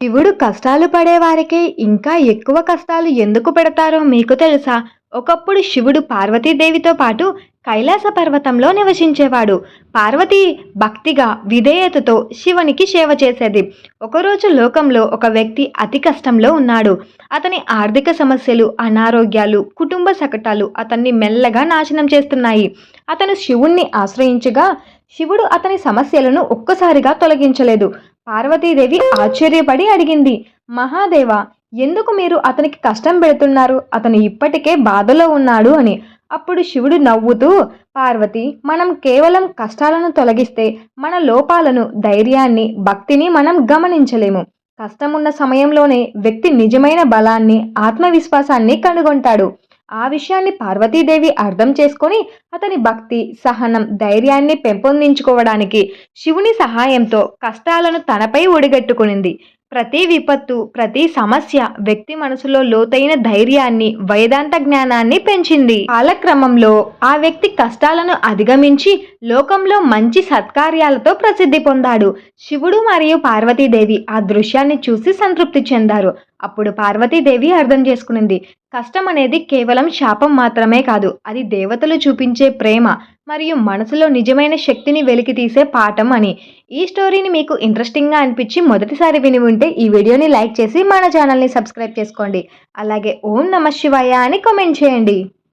శివుడు కష్టాలు పడేవారికి ఇంకా ఎక్కువ కష్టాలు ఎందుకు పెడతారో మీకు తెలుసా? ఒకప్పుడు శివుడు పార్వతీదేవితో పాటు కైలాస పర్వతంలో నివసించేవాడు. పార్వతి భక్తిగా విధేయతతో శివునికి సేవ చేసేది. ఒకరోజు లోకంలో ఒక వ్యక్తి అతి కష్టంలో ఉన్నాడు. అతని ఆర్థిక సమస్యలు అనారోగ్యాలు కుటుంబ సకటాలు అతన్ని మెల్లగా నాశనం చేస్తున్నాయి. అతను శివుణ్ణి ఆశ్రయించగా శివుడు అతని సమస్యలను ఒక్కసారిగా తొలగించలేదు. పార్వతీదేవి ఆశ్చర్యపడి అడిగింది మహాదేవ ఎందుకు మీరు అతనికి కష్టం పెడుతున్నారు? అతను ఇప్పటికే బాధలో ఉన్నాడు అని. అప్పుడు శివుడు నవ్వుతూ పార్వతి మనం కేవలం కష్టాలను తొలగిస్తే మన లోపాలను ధైర్యాన్ని భక్తిని మనం గమనించలేము. కష్టమున్న సమయంలోనే వ్యక్తి నిజమైన బలాన్ని ఆత్మవిశ్వాసాన్ని కనుగొంటాడు. ఆ విషయాన్ని పార్వతీదేవి అర్థం చేసుకొని అతని భక్తి సహనం ధైర్యాన్ని పెంపొందించుకోవడానికి శివుని సహాయంతో కష్టాలను తనపై ఒడిగట్టుకునింది. ప్రతి విపత్తు ప్రతి సమస్య వ్యక్తి మనసులో లోతైన ధైర్యాన్ని వేదాంత జ్ఞానాన్ని పెంచింది. కాలక్రమంలో ఆ వ్యక్తి కష్టాలను అధిగమించి లోకంలో మంచి సత్కార్యాలతో ప్రసిద్ధి పొందాడు. శివుడు మరియు పార్వతీదేవి ఆ దృశ్యాన్ని చూసి సంతృప్తి చెందారు. అప్పుడు పార్వతీదేవి అర్థం చేసుకునింది. కష్టం అనేది కేవలం శాపం మాత్రమే కాదు అది దేవతలు చూపించే ప్రేమ మరియు మనసులో నిజమైన శక్తిని వెలికి తీసే పాఠం అని. ఈ స్టోరీని మీకు ఇంట్రెస్టింగ్గా అనిపించి మొదటిసారి విని ఉంటే ఈ వీడియోని లైక్ చేసి మన ఛానల్ని సబ్స్క్రైబ్ చేసుకోండి. అలాగే ఓం నమ శివాయ అని కామెంట్ చేయండి.